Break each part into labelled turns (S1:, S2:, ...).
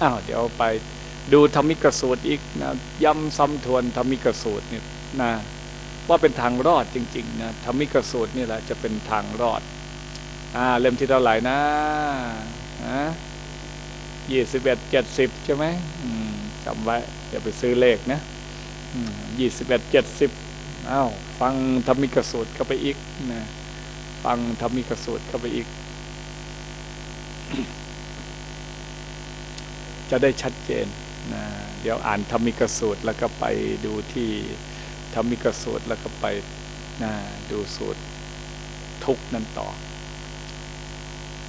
S1: อ้าวเดี๋ยวไปดูธรรมิกสูตรอีกนะย้ำซ้ำทวนธรรมิกสูตรนี่นะว่าเป็นทางรอดจริงๆนะธรรมิกสูตรนี่แหละจะเป็นทางรอดอ่าเล่มที่เท่าไหร่นะอ่ายี่สิบเอ็ดเจ็ดสิบใช่ไหมอืมจำไว้อย่าไปซื้อเลขนะยี่สิบเอ็ดเจ็ดสิบอ้าวฟังธรรมิกสูตรเข้าไปอีกนะฟังธรรมิกสูตรเข้าไปอีก จะได้ชัดเจนนะเดี๋ยวอ่านธรรมิกสูตรแล้วก็ไปดูที่ธรรมิกสูตรแล้วก็ไปนะดูสูตรทุกนั้นต่อ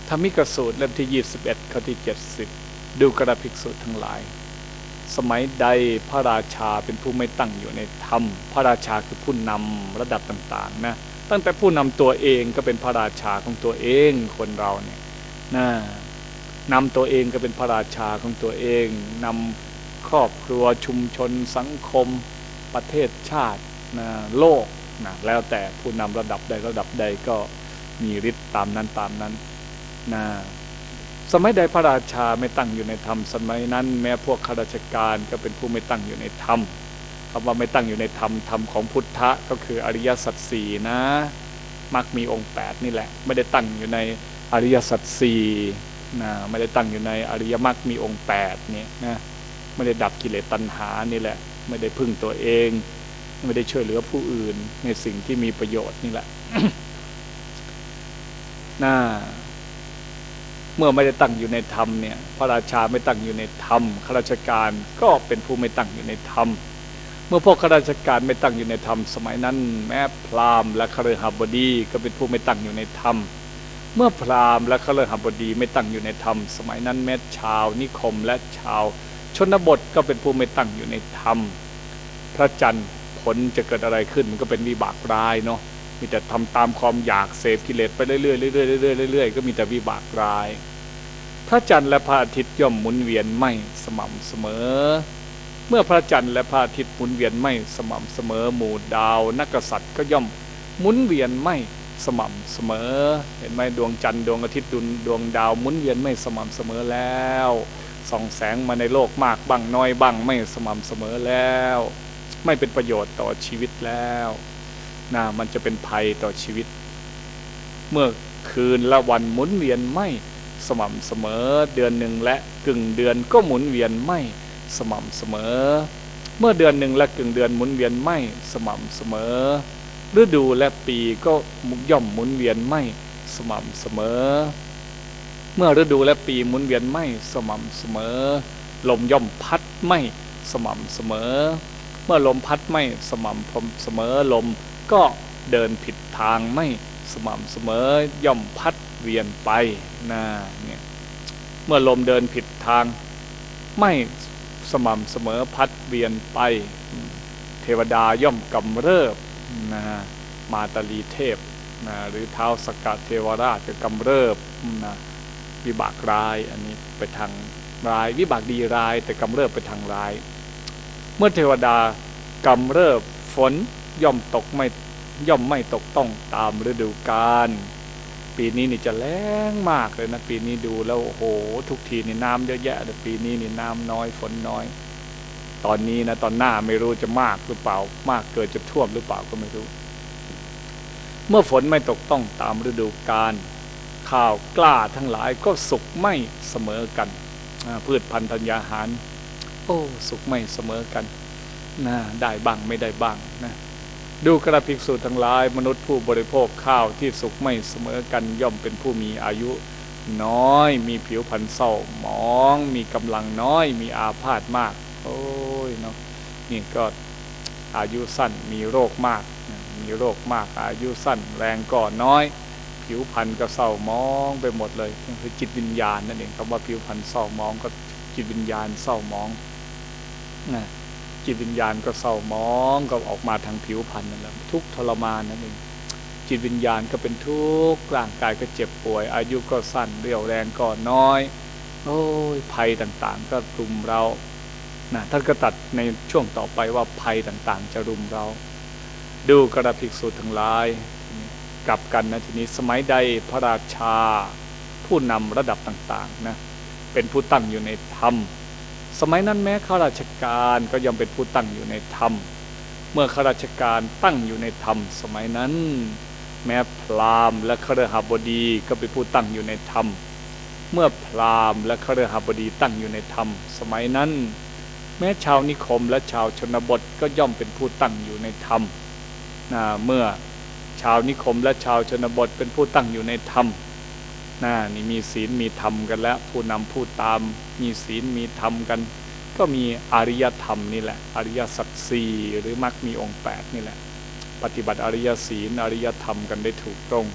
S1: ธรรมิกสูตรเล่มที่ 21ข้อที่ 70 ดูกระภิกษุทั้งหลาย สมัยใดพระราชาเป็นผู้ไม่ตั้งอยู่ในธรรม พระราชาคือผู้นำระดับต่างๆนะตั้งแต่ผู้นำตัวเองก็เป็นพระราชาของตัวเองคนเราเนี่ยนะ นำตัวเองก็เป็นพระราชาของตัวเองนำครอบครัวชุมชนสังคม ประเทศชาตินะโลกนะแล้วแต่ผู้นำระดับใดระดับใดก็มีฤทธิ์ตามนั้นตามนั้นนะสมัยใดพระราชาไม่ตั้งอยู่ในธรรม สมัยนั้น แม้พวกข้าราชการก็เป็นผู้ไม่ตั้งอยู่ในธรรมคำว่าไม่ตั้งอยู่ในธรรมธรรมของพุทธะก็คืออริยสัจสี่นะมักมีองค์ 8 นี่แหละ ไม่ได้ตั้งอยู่ในอริยสัจสี่ นะไม่ได้ตั้งอยู่ในอริยมรรคมีองค์8เนี่ยนะไม่ได้ดับกิเลสตัณหานี่แหละ ไม่ได้พึ่งตัวเอง ไม่ได้ช่วยเหลือผู้อื่นในสิ่งที่มีประโยชน์นี่แหละน่าเมื่อไม่ได้ตั้งอยู่ในธรรมเนี่ย พระราชาไม่ตั้งอยู่ในธรรมข้าราชการก็เป็นผู้ไม่ตั้งอยู่ในธรรม เมื่อพวกข้าราชการไม่ตั้งอยู่ในธรรม สมัยนั้น แม้พราหมณ์และคฤหบดีก็เป็นผู้ไม่ตั้งอยู่ในธรรม เมื่อพราหมณ์และคฤหบดีไม่ตั้งอยู่ในธรรม สมัยนั้นแม้ชาวนิคมและชาว ชนบทก็เป็นผู้ไม่ตั้งอยู่ในธรรม พระจันทร์ผลจะเกิดอะไรขึ้นมันก็เป็นวิบากร้ายเนาะมีแต่ทำตามความอยากเสพกิเลสไปเรื่อยๆเรื่อยๆเรื่อยๆเรื่อยๆก็มีแต่วิบากร้าย พระจันทร์และพระอาทิตย์ย่อมหมุนเวียนไม่สม่ำเสมอ เมื่อพระจันทร์และพระอาทิตย์หมุนเวียนไม่สม่ำเสมอ หมู่ดาวนักษัตริย์ก็ย่อมหมุนเวียนไม่ สม่ำเสมอ เห็นไหมดวงจันทร์ดวงอาทิตย์ดวงดวงดาวหมุนเวียนไม่สม่ำเสมอแล้วส่องแสงมาในโลกมากบ้างน้อยบ้างไม่สม่ำเสมอแล้ว ไม่เป็นประโยชน์ต่อชีวิตแล้วนะมันจะเป็นภัยต่อชีวิต เมื่อคืนและวันหมุนเวียนไม่สม่ำเสมอ เดือนหนึ่งและกึ่งเดือนก็หมุนเวียนไม่สม่ำเสมอ เมื่อเดือนหนึ่งและกึ่งเดือนหมุนเวียนไม่สม่ำเสมอ ฤดูและปีก็ย่อมหมุนเวียนไม่สม่ำเสมอ เมื่อฤดูและปีหมุนเวียนไม่สม่ำเสมอ ลมย่อมพัดไม่สม่ำเสมอ เมื่อลมพัดไม่สม่ำเสมอลมก็เดินผิดทางไม่สม่ำเสมอย่อมพัดเวียนไปนะเนี่ยเมื่อลมเดินผิดทาง ไม่สม่ำเสมอพัดเวียนไป เทวดาย่อมกำเริบ นะมาตาลีเทพนะหรือเท้าสกกัดเทวราชจะกำเริบนะวิบากร้ายอันนี้ไปทางร้ายวิบากดีร้าย แต่กำเริบไปทางร้าย เมื่อเทวดากำเริบฝนย่อมตกไม่ย่อมไม่ตกต้องตามฤดูกาลปีนี้นี่จะแรงมากเลยนะ ปีนี้ดูแล้วโอ้โห ทุกทีนี่น้ำเยอะแยะแต่ปีนี้นี่น้ำน้อยฝนน้อย ตอนนี้นะตอนหน้าไม่รู้จะมากหรือเปล่า มากเกิดจะท่วมหรือเปล่าก็ไม่รู้ เมื่อฝนไม่ตกต้องตามฤดูกาลข้าวกล้าทั้งหลายก็สุกไม่เสมอกันพืชพันธุ์ธัญญาหาร โอ้สุกไม่เสมอกันนะได้บ้างไม่ได้บ้างนะดูกระภิกษุทั้งหลายมนุษย์ผู้บริโภคข้าวที่สุกไม่เสมอกันย่อมเป็นผู้มีอายุ น้อยมีผิวพรรณเศร้าหมอง มีกำลังน้อยมีอาพาธมาก นี่ก็อายุสั้นมีโรคมาก มีโรคมากอายุสั้นแรงก่อนน้อย ผิวพรรณก็เศร้ามองไปหมดเลยคือจิตวิญญาณนั่นเองคำว่าผิวพรรณเศร้ามองก็จิตวิญญาณเศร้ามองนะจิตวิญญาณก็เศร้ามองก็ออกมาทางผิวพรรณนั่นแหละทุกทรมานนั่นเองจิตวิญญาณก็เป็นทุกข์ร่างกายก็เจ็บป่วย อายุก็สั้นเรี่ยวแรงก็น้อย โอ้ยภัยต่างๆ ก็รุมเรา นะท่านก็ตัดในช่วงต่อไปว่าภัยต่างๆ จะรุมเรา ดูกระภิกษุทั้งหลายกลับกันนะทีนี้สมัยใดพระราชาผู้นำระดับต่างๆนะเป็นผู้ตั้งอยู่ในธรรม สมัยนั้นแม้ข้าราชการก็ย่อมเป็นผู้ตั้งอยู่ในธรรม เมื่อข้าราชการตั้งอยู่ในธรรม สมัยนั้น แม้พราหมณ์และคฤหบดีก็เป็นผู้ตั้งอยู่ในธรรม เมื่อพราหมณ์และคฤหบดีตั้งอยู่ในธรรม สมัยนั้น ม้ชาวนิคมและชาวชนบทก็ย่อมเป็นผู้ตั้งอยู่ในธรรมนะเมื่อชาวนิคมและชาวชนบทเป็นผู้ตั้งอยู่ในธรรมนะนี่มีศีลมีธรรมกันแล้ว ผู้นำผู้ตามมีศีลมีธรรมกัน ก็มีอริยธรรมนี่แหละ อริยสัจสี่หรือมรรคมีองค์แปดนี่แหละ ปฏิบัติอริยศีลอริยธรรมกันได้ถูกตรง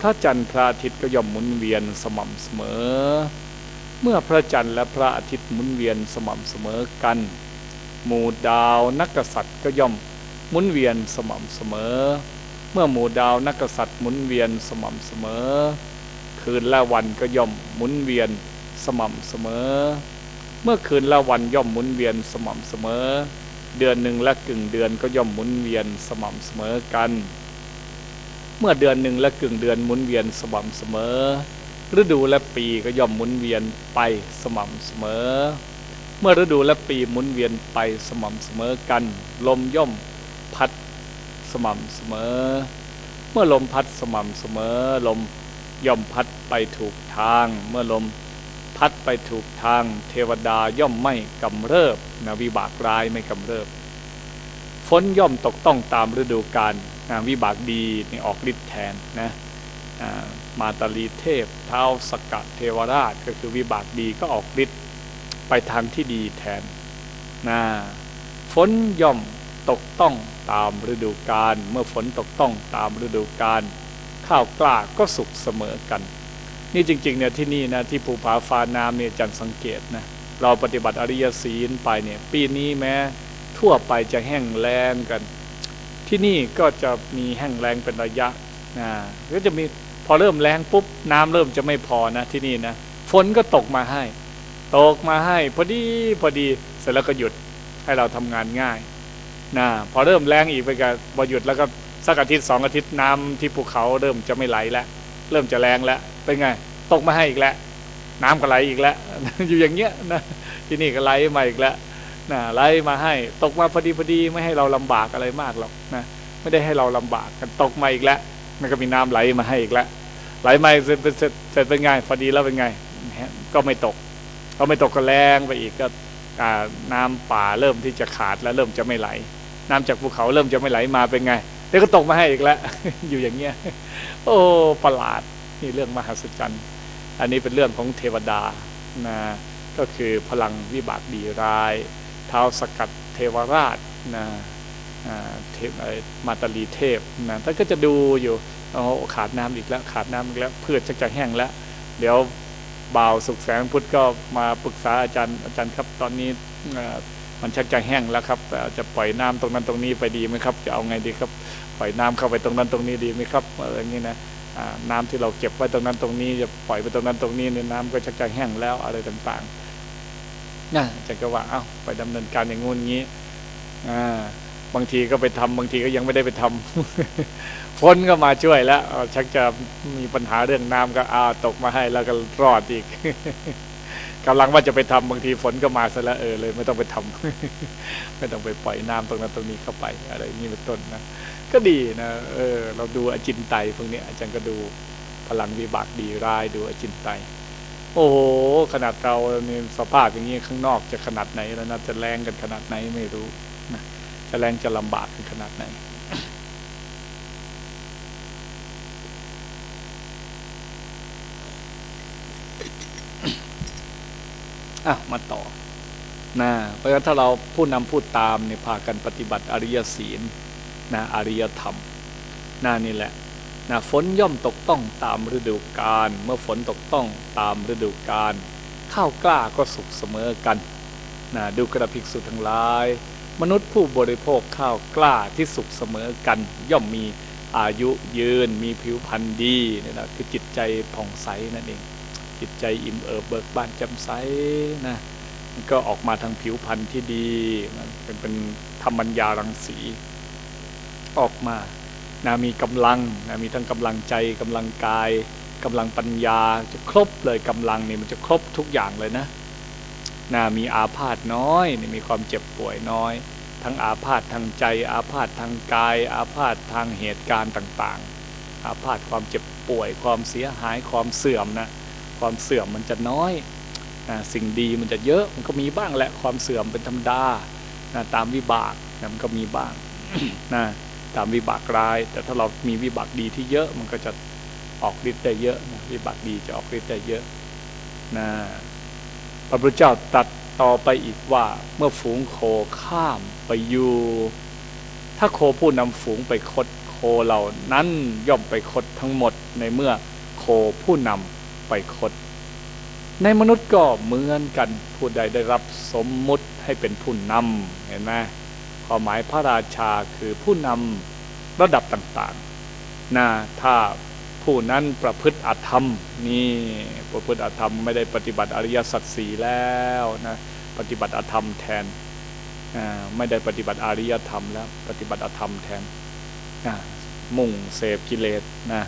S1: พระจันทร์พระอาทิตย์ก็ย่อมหมุนเวียนสม่ำเสมอ เมื่อพระจันทร์และพระอาทิตย์หมุนเวียนสม่ำเสมอกัน หมู่ดาวนักกษัตริย์ก็ย่อมหมุนเวียนสม่ำเสมอ เมื่อหมู่ดาวนักกษัตริย์หมุนเวียนสม่ำเสมอ คืนและวันก็ย่อมหมุนเวียนสม่ำเสมอ เมื่อคืนและวันย่อมหมุนเวียนสม่ำเสมอ เดือนหนึ่งและกึ่งเดือนก็ย่อมหมุนเวียนสม่ำเสมอกัน เมื่อเดือนหนึ่งและกึ่งเดือนหมุนเวียนสม่ำเสมอ ฤดูและปีก็ย่อมหมุนเวียนไปสม่ำเสมอ เมื่อฤดูและปีหมุนเวียนไปสม่ำเสมอกัน ลมย่อมพัดสม่ำเสมอ เมื่อลมพัดสม่ำเสมอ ลมย่อมพัดไปถูกทาง เมื่อลมพัดไปถูกทาง เทวดาย่อมไม่กำเริบนะวิบากร้ายไม่กำเริบ ฝนย่อมตกต้องตามฤดูกาลนะวิบากดีนี่ออกฤทธิ์แทนนะ มาตาลีเทพ เท้าสกัดเทวราชก็คือวิบากดีก็ออกฤทธิ์ไปทางที่ดีแทนนะฝนย่อมตกต้องตามฤดูกาลเมื่อฝนตกต้องตามฤดูกาลข้าวกล้าก็สุกเสมอกัน นี่จริงๆเนี่ยที่นี่นะที่ภูผาฟ้าน้ำเนี่ยจันสังเกตนะเราปฏิบัติอริยศีลไปเนี่ยปีนี้แม้ทั่วไปจะแห้งแล้งกัน ที่นี่ก็จะมีแห้งแล้งเป็นระยะ นะก็จะมีพอเริ่มแรงปุ๊บน้ำเริ่มจะไม่พอนะที่นี่นะฝนก็ตกมาให้ ตกมาให้ พอดีพอดีเสร็จแล้วก็หยุดให้เราทำงานง่ายนะพอเริ่มแรงอีกไปก็พอหยุดแล้วก็สักอาทิตย์สองอาทิตย์น้ำที่ภูเขาเริ่มจะไม่ไหลแล้วเริ่มจะแรงแล้วเป็นไง ตกมาให้อีกแล้วน้ำก็ไหลอีกแล้วอยู่อย่างเงี้ยนะที่นี่ก็ไหลมาอีกแล้วนะไหลมาให้ ตกมาพอดีพอดีไม่ให้เราลำบากอะไรมากหรอกนะไม่ได้ให้เราลำบากกันตกมาอีกแล้ว มันก็มีน้ำไหลมาให้อีกแล้วไหลมาเสร็จเสร็จเสร็จเป็นไงพอดีแล้วเป็นไงก็ไม่ตก ก็ไม่ตกก็แรงไปอีกก็น้ำป่าเริ่มที่จะขาดแล้วเริ่มจะไม่ไหล น้ำจากภูเขาเริ่มจะไม่ไหลมาเป็นไงเดี๋ยวก็ตกมาให้อีกแล้วอยู่อย่างเงี้ย โอ้ประหลาดนี่เรื่องมหัศจรรย์อันนี้เป็นเรื่องของเทวดานะก็คือพลังวิบากดีร้าย เท้าสกัดเทวราชนะ เทพอะไรมาตาลีเทพนะท่านก็จะดูอยู่โอ้ขาดน้ำอีกแล้วขาดน้ำอีกแล้วพืชจะจะแห้งแล้ว เดี๋ยวบ่าวสุขแสงพุทธก็มาปรึกษาอาจารย์อาจารย์ครับตอนนี้มันชักจะแห้งแล้วครับจะปล่อยน้ำตรงนั้นตรงนี้ไปดีไหมครับ จะเอาไงดีครับ ปล่อยน้ำเข้าไปตรงนั้นตรงนี้ดีไหมครับอะไรอย่างนี้นะน้ำที่เราเก็บไว้ตรงนั้นตรงนี้ จะปล่อยไปตรงนั้นตรงนี้เนี่ยน้ำก็ชักจะแห้งแล้วอะไรต่างๆนะอาจารย์ก็ว่าเอ้าไปดำเนินการอย่างงู้นงี้อ่า บางทีก็ไปทำบางทีก็ยังไม่ได้ไปทำฝนก็มาช่วยแล้วชักจะมีปัญหาเรื่องน้ำก็อาตกมาให้แล้วก็รอดอีกกำลังว่าจะไปทำบางทีฝนก็มาซะแล้วเออเลย ไม่ต้องไปทำไม่ต้องไปปล่อยน้ำตรงนั้นตรงนี้เข้าไป อะไรนี้เป็นต้นนะก็ดีนะเออ เราดูอจินไตพวกนี้อาจารย์ก็ดูพลังวิบากดีร้ายดูอจินไตโอ้โหขนาดเราเนี่ยสภาพอย่างนี้ข้างนอกจะขนาดไหนแล้วนะจะแรงกันขนาดไหนไม่รู้นะ แรงจะลำบากกันขนาดไหนอะมาต่อนะเพราะฉะนั้นถ้าเราผู้นำพูดตามเนี่ยพากันปฏิบัติอริยศีลนะอริยธรรมนะนี่แหละนะฝนย่อมตกต้องตามฤดูกาลเมื่อฝนตกต้องตามฤดูกาลข้าวกล้าก็สุกเสมอกันนะดูกระภิกษุทั้งหลาย มนุษย์ผู้บริโภคข้าวกล้าที่สุกเสมอกัน ย่อมมีอายุยืน มีผิวพรรณดีเนี่ยนะคือจิตใจผ่องใสนั่นเอง จิตใจอิ่มเอิบเบิกบานแจ่มใสนะมันก็ออกมาทางผิวพรรณที่ดีมันเป็นเป็นธรรมัญญารังสีออกมานะมีกำลังนะมีทั้งกำลังใจกำลังกายกำลังปัญญาจะครบเลยกำลังนี่มันจะครบทุกอย่างเลยนะ นะมีอาพาธน้อยมีความเจ็บป่วยน้อย ทั้งอาพาธทางใจ อาพาธทางกาย อาพาธทางเหตุการณ์ต่างๆ อาพาธความเจ็บป่วย ความเสียหายความเสื่อมนะความเสื่อมมันจะน้อยนะสิ่งดีมันจะเยอะมันก็มีบ้างแหละความเสื่อมเป็นธรรมดานะตามวิบากนะมันก็มีบ้างนะตามวิบากร้าย แต่ถ้าเรามีวิบากดีที่เยอะมันก็จะออกฤทธิ์ได้เยอะนะวิบากดีจะออกฤทธิ์ได้เยอะนะ พระพุทธเจ้าตัดต่อไปอีกว่าเมื่อฝูงโคข้ามไปอยู่ ถ้าโคผู้นำฝูงไปคดโคเหล่านั้นย่อมไปคดทั้งหมดในเมื่อโคผู้นำไปคด ในมนุษย์ก็เหมือนกันผู้ใดได้รับสมมุติให้เป็นผู้นำเห็นไหมความหมายพระราชาคือผู้นำระดับต่างๆนะถ้า ผู้นั้นประพฤติอธรรมนี่ประพฤติอธรรมไม่ได้ปฏิบัติอริยสัจสี่แล้วนะปฏิบัติอธรรมแทนไม่ได้ปฏิบัติอริยธรรมแล้ว ปฏิบัติอธรรมแทนมุ่งเสพกิเลสนะ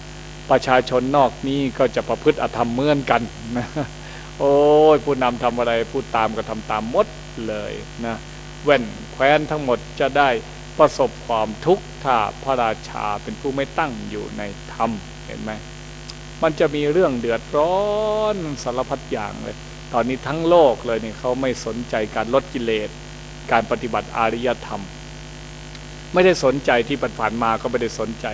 S1: ประชาชนนอกนี้ก็จะประพฤติอธรรมเหมือนกันนะโอ้ยผู้นำทำอะไรผู้ตามก็ทำตามหมดเลยนะแว่นแคว้นทั้งหมดจะได้ประสบความทุกข์ถ้าพระราชาเป็นผู้ไม่ตั้งอยู่ในธรรม เห็นไหมมันจะมีเรื่องเดือดร้อนสารพัดอย่างเลย ตอนนี้ทั้งโลกเลยเนี่ยเขาไม่สนใจการลดกิเลส การปฏิบัติอริยธรรม ไม่ได้สนใจที่ผ่านมาก็ไม่ได้สนใจ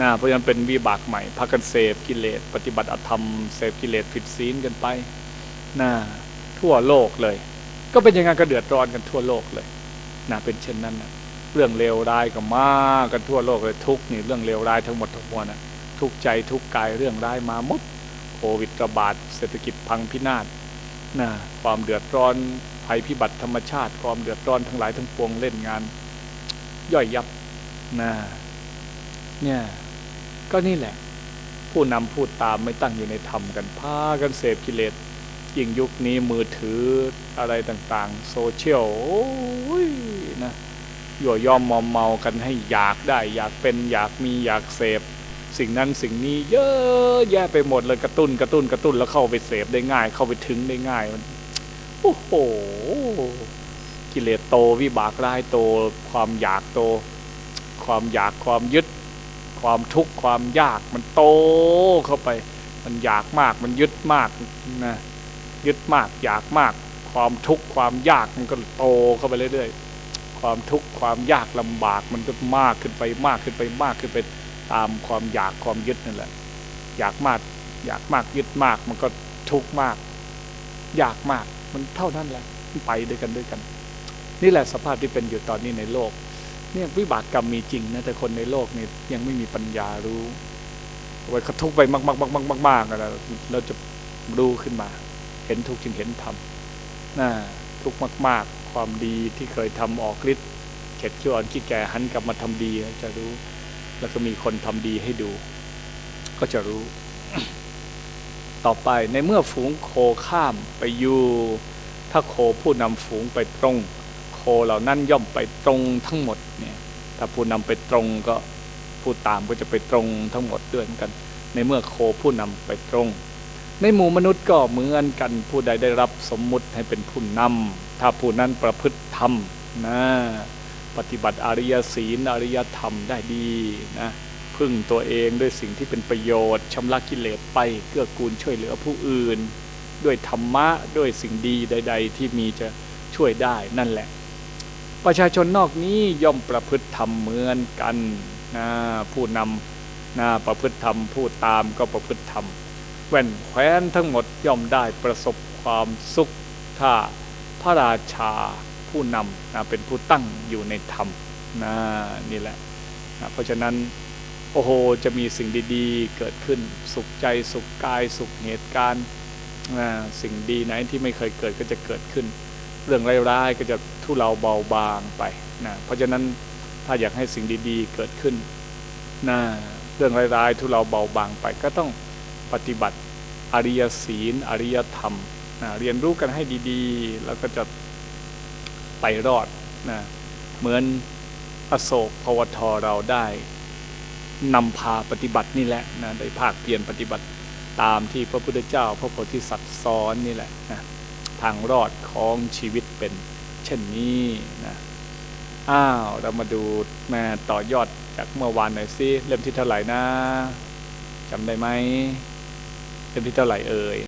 S1: นะเพราะฉะนั้นเป็นวิบากใหม่พากันเสพกิเลส ปฏิบัติอธรรมเสพกิเลสผิดศีลกันไปนะทั่วโลกเลย ก็เป็นอย่างนั้นก็เดือดร้อนกันทั่วโลกเลยนะเป็นเช่นนั้นนะเรื่องเลวร้ายก็มากันทั่วโลกเลยทุกนี่เรื่องเลวร้ายทั้งหมดทั้งมวลนะ ทุกใจทุกกายเรื่องร้ายมาหมดโควิดระบาดเศรษฐกิจพังพินาศนะความเดือดร้อนภัยพิบัติธรรมชาติ ความเดือดร้อนทั้งหลายทั้งปวงเล่นงาน ย่อยยับนะเนี่ยก็นี่แหละ ผู้นำพูดตามไม่ตั้งอยู่ในธรรมกันพากันเสพกิเลสยิ่งยุคนี้มือถืออะไรต่างๆ โซเชียลนะยั่วยอมมอมเมากันให้อยากได้ อยากเป็นอยากมีอยากเสพ สิ่งนั้นสิ่งนี้เยอะแยะไปหมดเลยกระตุ้นกระตุ้นกระตุ้นแล้วเข้าไปเสพได้ง่าย เข้าไปถึงได้ง่ายมันโอ้โหกิเลสโตวิบากร้ายโต ความอยากโต ความอยากความยึด ความทุกข์ความยากมันโตเข้าไป มันอยากมากมันยึดมากนะยึดมากอยากมาก ความทุกข์ความยากมันก็โตเข้าไปเรื่อยๆความทุกข์ความยากลำบากมันก็มากขึ้นไปมากขึ้นไปมากขึ้นไป ตามความอยากความยึดนั่นแหละ อยากมาก อยากมากยึดมาก มันก็ทุกข์มาก อยากมากมันเท่านั้นแหละไปด้วยกันด้วยกัน นี่แหละสภาพที่เป็นอยู่ตอนนี้ในโลก เนี่ยวิบากกรรมมีจริงนะแต่คนในโลกนี่ยังไม่มีปัญญารู้ไว้เขาทุกไปมากๆๆๆๆๆแล้วเราจะรู้ขึ้นมา เห็นทุกข์จึงเห็นธรรมน่าทุกมาก ๆ ความดีที่เคยทำออกฤทธิ์เข็ดขี้อ่อนขี้แก่หันกลับมาทำดีจะรู้ แล้วก็มีคนทำดีให้ดู ก็จะรู้ ต่อไปในเมื่อฝูงโคข้ามไปอยู่ ถ้าโคผู้นำฝูงไปตรง โคเหล่านั้นย่อมไปตรงทั้งหมดเนี่ย ถ้าผู้นำไปตรงก็ผู้ตามก็จะไปตรงทั้งหมดด้วยเหมือนกัน ในเมื่อโคผู้นำไปตรง ในหมู่มนุษย์ก็เหมือนกันผู้ใดได้รับสมมุติให้เป็นผู้นำถ้าผู้นั้นประพฤติธรรมนะ ปฏิบัติอริยศีลอริยธรรมได้ดีนะพึ่งตัวเองด้วยสิ่งที่เป็นประโยชน์ชำระกิเลสไปเกื้อกูลช่วยเหลือผู้อื่น ด้วยธรรมะด้วยสิ่งดีใด ๆ ที่มีจะช่วยได้นั่นแหละ ประชาชนนอกนี้ย่อมประพฤติธรรมเหมือนกันนะผู้นำนะประพฤติธรรมผู้ตามก็ประพฤติธรรมแว่นแคว้นทั้งหมดย่อมได้ประสบความสุขถ้าพระราชา ผู้นำนะเป็นผู้ตั้งอยู่ในธรรมนะนี่แหละนะเพราะฉะนั้นโอ้โหจะมีสิ่งดีๆ เกิดขึ้นสุขใจสุขกายสุขเหตุการณ์นะสิ่งดีไหนที่ไม่เคยเกิดก็จะเกิดขึ้น เรื่องร้ายๆก็จะทุเลาเบาบางไปนะเพราะฉะนั้นถ้าอยากให้สิ่งดีๆ เกิดขึ้นนะเรื่องร้ายๆทุเลาเบาบางไป ก็ต้องปฏิบัติอริยศีล อริยธรรมนะเรียนรู้กันให้ดีๆ แล้วก็จะ ไปรอดนะเหมือนอโศกภวทเราได้นำพาปฏิบัตินี่แหละนะได้ภาคเพียรปฏิบัติตามที่พระพุทธเจ้า พระโพธิสัตว์สอนนี่แหละนะทางรอดของชีวิตเป็นเช่นนี้นะอ้าวเรามาดูแม่ต่อยอดจากเมื่อวานหน่อยสิเล่มที่เท่าไหร่นะจำได้ไหมเล่มที่เท่าไหร่เอ่ย